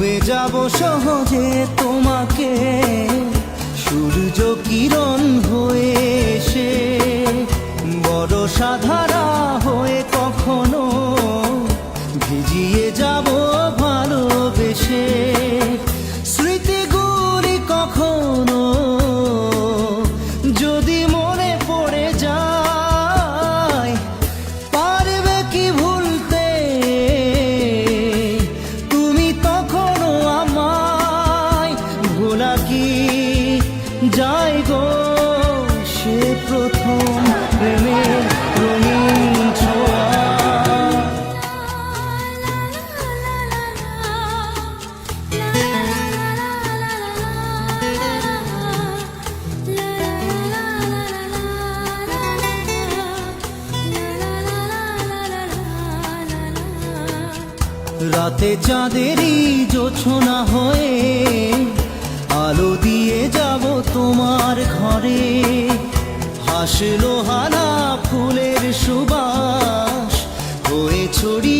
ছুঁয়ে যাব সহজে তোমাকে। সূর্য কিরণ হয়ে এসে বড় সাধারা প্রথম প্রেমের রঙিন ছোঁয়া। রাতে চাঁদেরই জোছনা হয়ে হাসলো হানা ফুলের সুবাস। হয়ে ছড়িয়ে